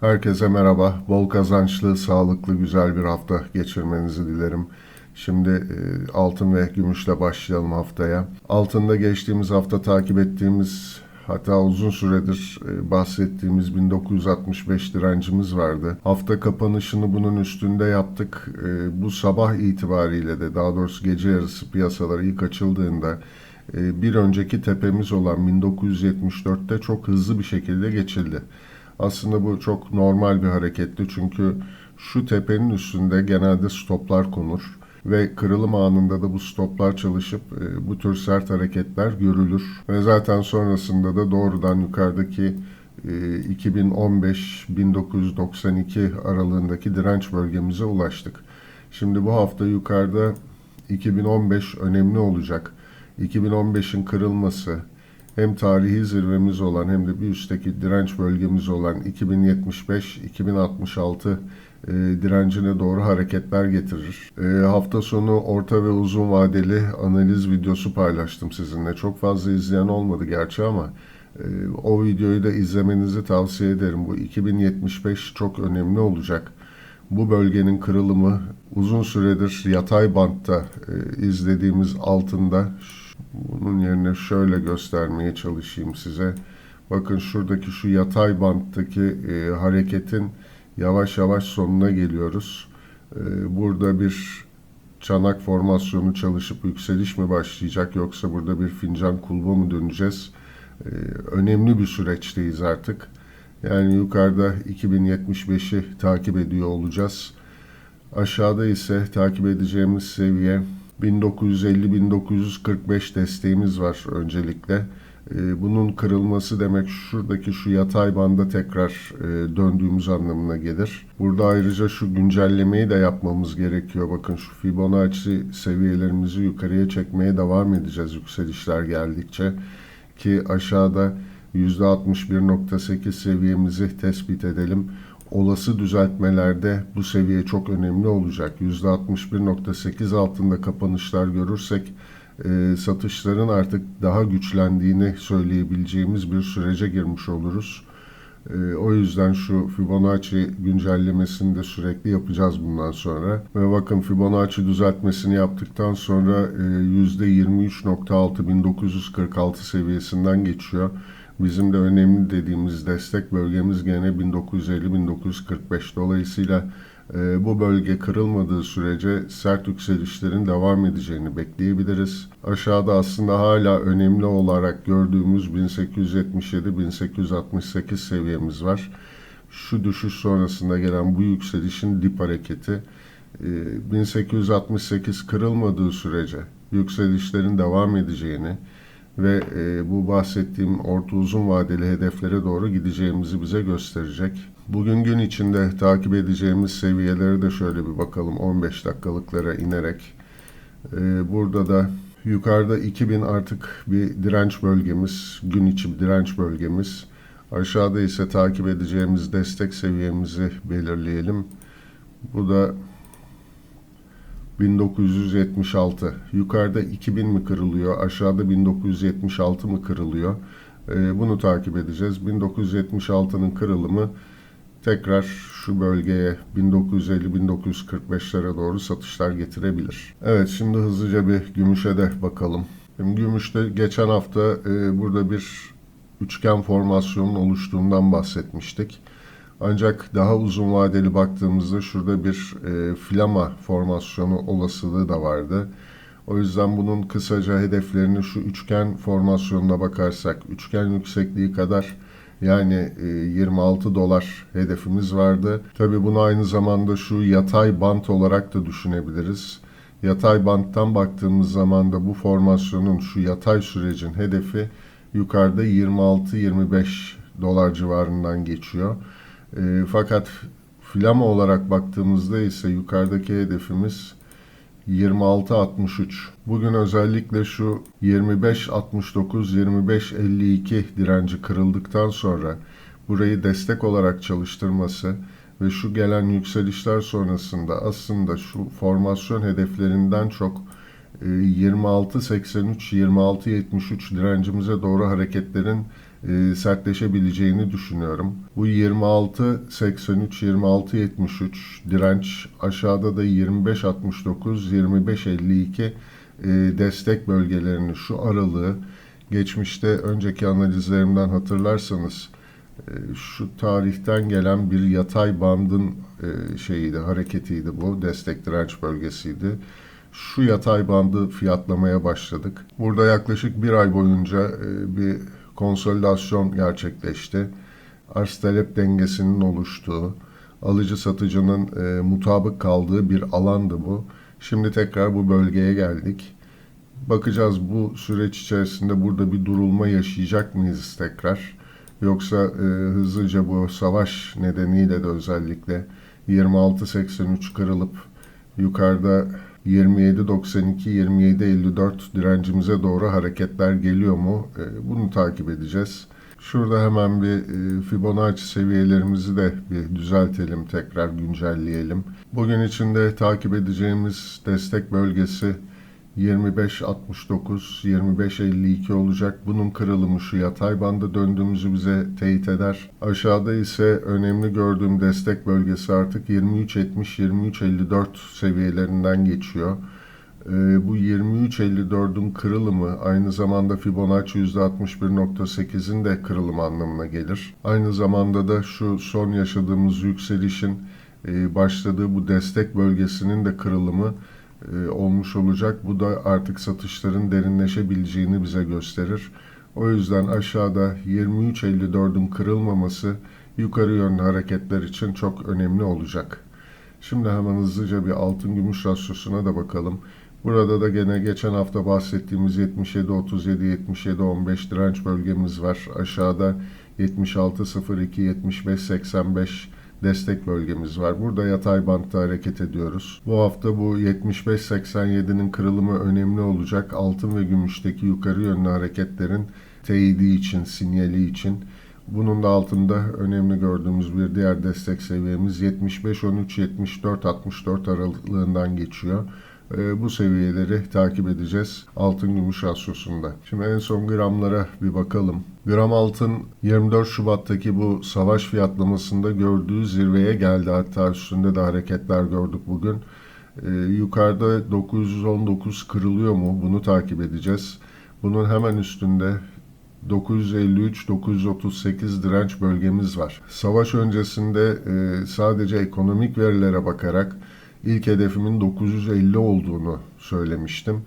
Herkese merhaba. Bol kazançlı, sağlıklı, güzel bir hafta geçirmenizi dilerim. Şimdi e, altın ve gümüşle başlayalım haftaya. Altında geçtiğimiz hafta takip ettiğimiz hatta uzun süredir e, bahsettiğimiz 1965 direncimiz vardı. Hafta kapanışını bunun üstünde yaptık. E, bu sabah itibariyle de daha doğrusu gece yarısı piyasalar ilk açıldığında e, bir önceki tepemiz olan 1974'te çok hızlı bir şekilde geçildi. Aslında bu çok normal bir hareketti çünkü şu tepenin üstünde genelde stoplar konur ve kırılım anında da bu stoplar çalışıp e, bu tür sert hareketler görülür. Ve zaten sonrasında da doğrudan yukarıdaki e, 2015-1992 aralığındaki direnç bölgemize ulaştık. Şimdi bu hafta yukarıda 2015 önemli olacak. 2015'in kırılması, hem tarihi zirvemiz olan hem de bir üstteki direnç bölgemiz olan 2075-2066 e, direncine doğru hareketler getirir. E, hafta sonu orta ve uzun vadeli analiz videosu paylaştım sizinle. Çok fazla izleyen olmadı gerçi ama e, o videoyu da izlemenizi tavsiye ederim. Bu 2075 çok önemli olacak. Bu bölgenin kırılımı uzun süredir yatay bantta e, izlediğimiz altında bunun yerine şöyle göstermeye çalışayım size. Bakın şuradaki şu yatay banttaki e, hareketin yavaş yavaş sonuna geliyoruz. E, burada bir çanak formasyonu çalışıp yükseliş mi başlayacak yoksa burada bir fincan kulba mı döneceğiz? E, önemli bir süreçteyiz artık. Yani yukarıda 2075'i takip ediyor olacağız. Aşağıda ise takip edeceğimiz seviye 1950-1945 desteğimiz var öncelikle. Ee, bunun kırılması demek şuradaki şu yatay banda tekrar e, döndüğümüz anlamına gelir. Burada ayrıca şu güncellemeyi de yapmamız gerekiyor. Bakın şu Fibonacci seviyelerimizi yukarıya çekmeye devam edeceğiz yükselişler geldikçe. Ki aşağıda %61.8 seviyemizi tespit edelim olası düzeltmelerde bu seviye çok önemli olacak. %61.8 altında kapanışlar görürsek e, satışların artık daha güçlendiğini söyleyebileceğimiz bir sürece girmiş oluruz. E, o yüzden şu Fibonacci güncellemesini de sürekli yapacağız bundan sonra. Ve bakın Fibonacci düzeltmesini yaptıktan sonra e, %23.6 1946 seviyesinden geçiyor. Bizim de önemli dediğimiz destek bölgemiz gene 1950-1945. Dolayısıyla e, bu bölge kırılmadığı sürece sert yükselişlerin devam edeceğini bekleyebiliriz. Aşağıda aslında hala önemli olarak gördüğümüz 1877-1868 seviyemiz var. Şu düşüş sonrasında gelen bu yükselişin dip hareketi e, 1868 kırılmadığı sürece yükselişlerin devam edeceğini, ve e, bu bahsettiğim orta uzun vadeli hedeflere doğru gideceğimizi bize gösterecek. Bugün gün içinde takip edeceğimiz seviyelere de şöyle bir bakalım 15 dakikalıklara inerek. E, burada da yukarıda 2000 artık bir direnç bölgemiz, gün içi bir direnç bölgemiz. Aşağıda ise takip edeceğimiz destek seviyemizi belirleyelim. Bu da 1976. Yukarıda 2000 mi kırılıyor, aşağıda 1976 mı kırılıyor? Ee, bunu takip edeceğiz. 1976'nın kırılımı tekrar şu bölgeye 1950-1945'lere doğru satışlar getirebilir. Evet şimdi hızlıca bir gümüşe de bakalım. Gümüşte geçen hafta e, burada bir üçgen formasyonun oluştuğundan bahsetmiştik. Ancak daha uzun vadeli baktığımızda şurada bir e, flama formasyonu olasılığı da vardı. O yüzden bunun kısaca hedeflerini şu üçgen formasyonuna bakarsak, üçgen yüksekliği kadar yani e, 26 dolar hedefimiz vardı. Tabi bunu aynı zamanda şu yatay bant olarak da düşünebiliriz. Yatay banttan baktığımız zaman da bu formasyonun şu yatay sürecin hedefi yukarıda 26-25 dolar civarından geçiyor. E, fakat flama olarak baktığımızda ise yukarıdaki hedefimiz 26.63. Bugün özellikle şu 25.69-25.52 direnci kırıldıktan sonra burayı destek olarak çalıştırması ve şu gelen yükselişler sonrasında aslında şu formasyon hedeflerinden çok 26.83-26.73 direncimize doğru hareketlerin e, sertleşebileceğini düşünüyorum. Bu 26.83-26.73 direnç aşağıda da 25.69-25.52 e, destek bölgelerini şu aralığı geçmişte önceki analizlerimden hatırlarsanız e, şu tarihten gelen bir yatay bandın e, şeyiydi, hareketiydi bu. Destek direnç bölgesiydi. Şu yatay bandı fiyatlamaya başladık. Burada yaklaşık bir ay boyunca bir konsolidasyon gerçekleşti. Arz talep dengesinin oluştuğu, alıcı satıcının e, mutabık kaldığı bir alandı bu. Şimdi tekrar bu bölgeye geldik. Bakacağız bu süreç içerisinde burada bir durulma yaşayacak mıyız tekrar? Yoksa e, hızlıca bu savaş nedeniyle de özellikle 26.83 kırılıp yukarıda 27.92-27.54 direncimize doğru hareketler geliyor mu? E, bunu takip edeceğiz. Şurada hemen bir e, Fibonacci seviyelerimizi de bir düzeltelim, tekrar güncelleyelim. Bugün içinde takip edeceğimiz destek bölgesi 25.69-25.52 olacak. Bunun kırılımı şu yatay banda döndüğümüzü bize teyit eder. Aşağıda ise önemli gördüğüm destek bölgesi artık 23.70-23.54 seviyelerinden geçiyor. Ee, bu 23.54'ün kırılımı aynı zamanda Fibonacci %61.8'in de kırılımı anlamına gelir. Aynı zamanda da şu son yaşadığımız yükselişin e, başladığı bu destek bölgesinin de kırılımı e, olmuş olacak. Bu da artık satışların derinleşebileceğini bize gösterir. O yüzden aşağıda 23.54'ün kırılmaması yukarı yönlü hareketler için çok önemli olacak. Şimdi hemen hızlıca bir altın gümüş rasyosuna da bakalım. Burada da gene geçen hafta bahsettiğimiz 77.37-77.15 direnç bölgemiz var. Aşağıda 76.02-75.85 destek bölgemiz var. Burada yatay bantta hareket ediyoruz. Bu hafta bu 75.87'nin kırılımı önemli olacak. Altın ve gümüşteki yukarı yönlü hareketlerin teyidi için, sinyali için. Bunun da altında önemli gördüğümüz bir diğer destek seviyemiz 75-13-74-64 aralığından geçiyor. Ee, bu seviyeleri takip edeceğiz altın gümüş rasyosunda. Şimdi en son gramlara bir bakalım. Gram altın 24 Şubat'taki bu savaş fiyatlamasında gördüğü zirveye geldi. Hatta üstünde de hareketler gördük bugün. Ee, yukarıda 919 kırılıyor mu? Bunu takip edeceğiz. Bunun hemen üstünde 953-938 direnç bölgemiz var. Savaş öncesinde e, sadece ekonomik verilere bakarak ilk hedefimin 950 olduğunu söylemiştim.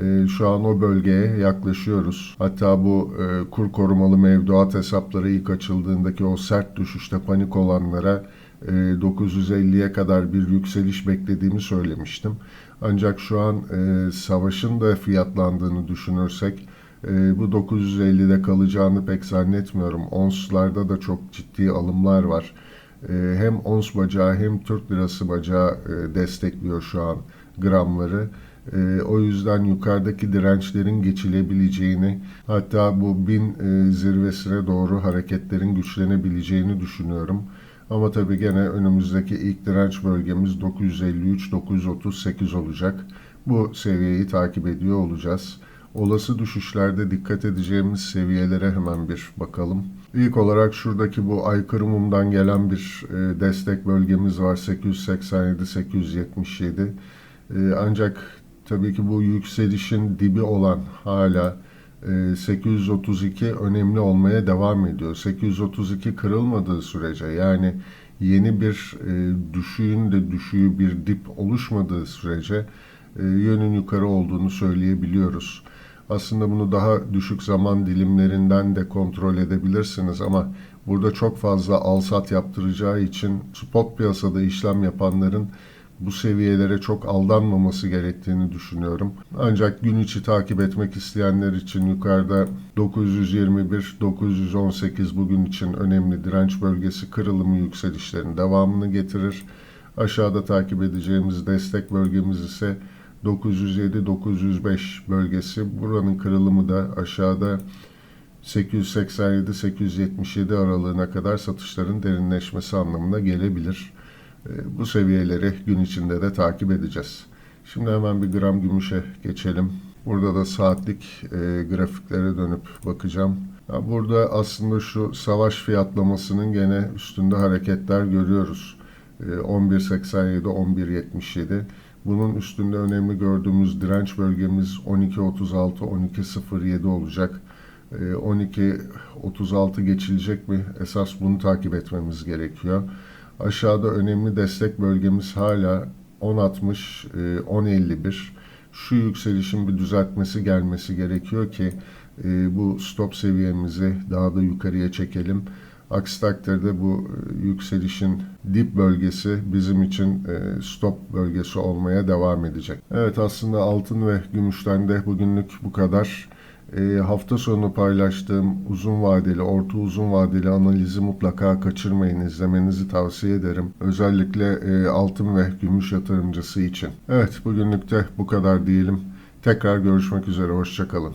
E, şu an o bölgeye yaklaşıyoruz. Hatta bu e, kur korumalı mevduat hesapları ilk açıldığındaki o sert düşüşte panik olanlara 950'ye kadar bir yükseliş beklediğimi söylemiştim. Ancak şu an savaşın da fiyatlandığını düşünürsek bu 950'de kalacağını pek zannetmiyorum. Onslarda da çok ciddi alımlar var. Hem ons bacağı hem Türk lirası bacağı destekliyor şu an gramları. o yüzden yukarıdaki dirençlerin geçilebileceğini hatta bu bin zirvesine doğru hareketlerin güçlenebileceğini düşünüyorum. Ama tabii gene önümüzdeki ilk direnç bölgemiz 953-938 olacak. Bu seviyeyi takip ediyor olacağız. Olası düşüşlerde dikkat edeceğimiz seviyelere hemen bir bakalım. İlk olarak şuradaki bu aykırı mumdan gelen bir e, destek bölgemiz var 887-877. E, ancak tabii ki bu yükselişin dibi olan hala 832 e, önemli olmaya devam ediyor. 832 kırılmadığı sürece yani yeni bir düşüğün de düşüğü bir dip oluşmadığı sürece yönün yukarı olduğunu söyleyebiliyoruz. Aslında bunu daha düşük zaman dilimlerinden de kontrol edebilirsiniz ama burada çok fazla alsat yaptıracağı için spot piyasada işlem yapanların bu seviyelere çok aldanmaması gerektiğini düşünüyorum. Ancak gün içi takip etmek isteyenler için yukarıda 921-918 bugün için önemli direnç bölgesi kırılımı yükselişlerin devamını getirir. Aşağıda takip edeceğimiz destek bölgemiz ise 907-905 bölgesi. Buranın kırılımı da aşağıda 887-877 aralığına kadar satışların derinleşmesi anlamına gelebilir. Ee, bu seviyeleri gün içinde de takip edeceğiz. Şimdi hemen bir gram gümüşe geçelim. Burada da saatlik e, grafiklere dönüp bakacağım. Ya burada aslında şu savaş fiyatlamasının gene üstünde hareketler görüyoruz. E, 11.87, 11.77. Bunun üstünde önemli gördüğümüz direnç bölgemiz 12.36, 12.07 olacak. E, 12.36 geçilecek mi? Esas bunu takip etmemiz gerekiyor. Aşağıda önemli destek bölgemiz hala 10.60, e, 10.51. Şu yükselişin bir düzeltmesi gelmesi gerekiyor ki e, bu stop seviyemizi daha da yukarıya çekelim. Aksi takdirde bu e, yükselişin dip bölgesi bizim için e, stop bölgesi olmaya devam edecek. Evet aslında altın ve gümüşten de bugünlük bu kadar. E, hafta sonu paylaştığım uzun vadeli, orta uzun vadeli analizi mutlaka kaçırmayın. izlemenizi tavsiye ederim. Özellikle e, altın ve gümüş yatırımcısı için. Evet bugünlük de bu kadar diyelim. Tekrar görüşmek üzere. Hoşçakalın.